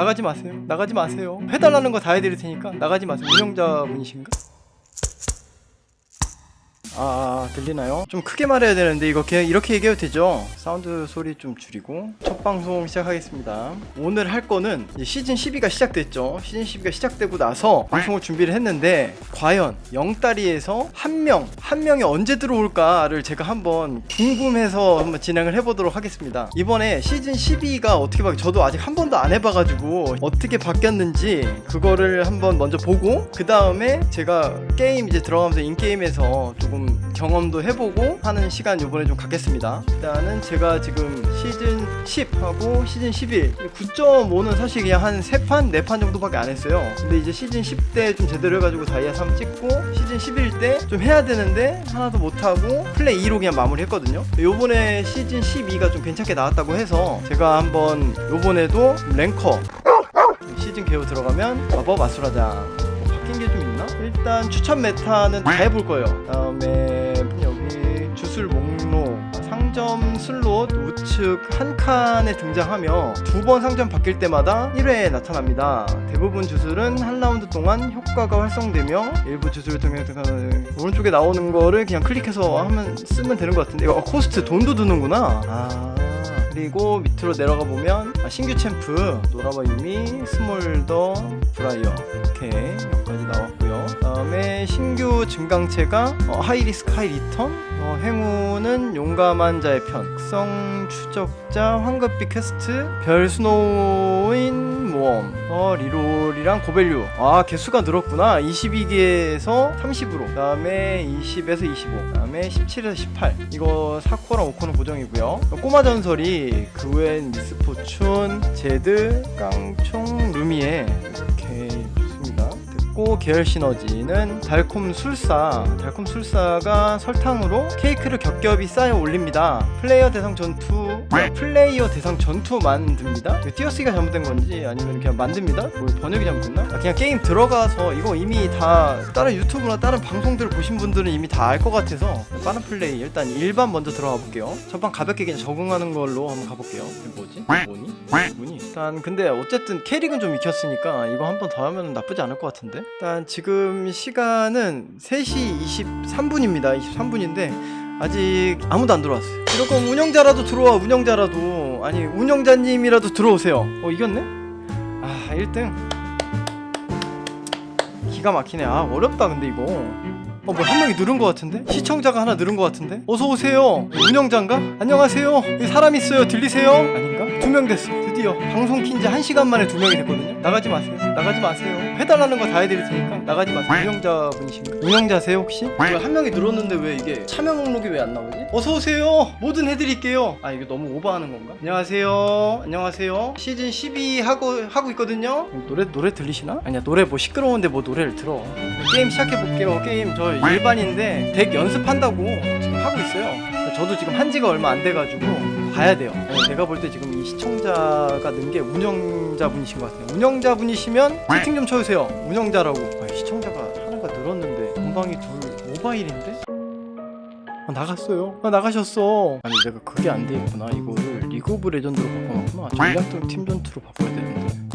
나가지 마세요. 나가지 마세요. 해달라는 거 다 해드릴 테니까 나가지 마세요. 운영자분이신가? 아 들리나요? 좀 크게 말해야 되는데 이거 그냥 이렇게 얘기해도 되죠? 사운드 소리 좀 줄이고 첫 방송 시작하겠습니다 오늘 할 거는 시즌 12가 시작됐죠 시즌 12가 시작되고 나서 방송을 준비를 했는데 과연 영다리에서 한 명, 한 명이 언제 들어올까를 제가 한번 궁금해서 한번 진행을 해보도록 하겠습니다 이번에 시즌 12가 어떻게 바 저도 아직 한 번도 안 해봐가지고 어떻게 바뀌었는지 그거를 한번 먼저 보고 그 다음에 제가 게임 이제 들어가면서 인게임에서 조금 경험도 해보고 하는 시간 요번에 좀 갖겠습니다. 일단은 제가 지금 시즌 10하고 시즌 11 9.5는 사실 그냥 한 3판, 4판 정도밖에 안 했어요. 근데 이제 시즌 10 때 좀 제대로 해가지고 다이아 3 찍고 시즌 11 때 좀 해야 되는데 하나도 못하고 플레이 2로 그냥 마무리 했거든요. 요번에 시즌 12가 좀 괜찮게 나왔다고 해서 제가 한번 요번에도 랭커 시즌 개요 들어가면 마법 아수라장 뭐 게 좀 있나? 일단 추천 메타는 다 해볼 거예요. 그다음에 여기 주술 목록 상점 슬롯 우측 한 칸에 등장하며 두 번 상점 바뀔 때마다 1회에 나타납니다. 대부분 주술은 한 라운드 동안 효과가 활성되며 일부 주술을 통해 등장 오른쪽에 나오는 거를 그냥 클릭해서 하면 쓰면 되는 것 같은데 이거 코스트 돈도 드는구나. 아. 그리고 밑으로 내려가 보면 아, 신규 챔프 노라바 유미 스몰더 브라이어 여기 신규 증강체가 어, 하이 리스크 하이 리턴 어, 행운은 용감한 자의 편 특성 추적자 황급비 퀘스트 별 스노인 모험 어, 리롤이랑 고밸류. 아 개수가 늘었구나. 22개에서 30으로. 그 다음에 20에서 25그 다음에 17에서 18 이거 4코랑 5코는 고정이고요. 꼬마 전설이 그 외엔 미스포춘 제드 깡총 루미에 계열 시너지는 달콤 술사 달콤 술사가 설탕으로 케이크를 겹겹이 쌓여 올립니다. 플레이어 대상 전투 플레이어 대상 전투 만듭니다. 띄어쓰기가 잘못된 건지 아니면 그냥 만듭니다? 뭐 번역이 잘못됐나? 아, 그냥 게임 들어가서 이거 이미 다 다른 유튜브나 다른 방송들을 보신 분들은 이미 다 알 것 같아서 빠른 플레이 일단 일반 먼저 들어가 볼게요. 첫방 가볍게 그냥 적응하는 걸로 한번 가볼게요. 뭐지? 뭐니? 뭐니? 일단 근데 어쨌든 캐릭은 좀 익혔으니까 이거 한 번 더 하면 나쁘지 않을 것 같은데? 일단 지금 시간은 3시 23분입니다 23분인데 아직 아무도 안 들어왔어요 이럴 거면 운영자라도 들어와 운영자라도 아니 운영자님이라도 들어오세요 어 이겼네? 아 1등 기가 막히네 아 어렵다 근데 이거 어 뭐 한 명이 늘은 것 같은데? 시청자가 하나 늘은 것 같은데? 어서 오세요 운영자인가? 안녕하세요 사람 있어요 들리세요? 아닌가? 두 명 됐어 드디어 방송 킨지 한 시간 만에 두 명이 됐거든요. 나가지 마세요. 나가지 마세요. 해달라는 거 다 해드릴 테니까 나가지 마세요. 운영자분이신가? 운영자세요 혹시? 왜한 명이 늘었는데 왜 이게 참여 목록이 왜 안 나오지? 어서 오세요. 뭐든 해드릴게요. 아 이거 너무 오버하는 건가? 안녕하세요. 안녕하세요. 시즌 12 하고 하고 있거든요. 노래 노래 들리시나? 아니야 노래 뭐 시끄러운데 뭐 노래를 들어. 게임 시작해 볼게요. 게임 저 일반인데 덱 연습한다고 지금 하고 있어요. 저도 지금 한 지가 얼마 안 돼가지고 봐야 돼요 아니, 내가 볼 때 지금 이 시청자가 는 게 운영자분이신 것 같아요 운영자분이시면 채팅 좀 쳐주세요 운영자라고 아, 시청자가 하나가 늘었는데 공방이 둘 모바일인데? 아, 나갔어요. 아, 나가셨어. 아니 내가 그게 안 돼 있구나. 이거를 리그 오브 레전드로 바꿔놨구나. 전략적 팀 전투로 바꿔야 되는데.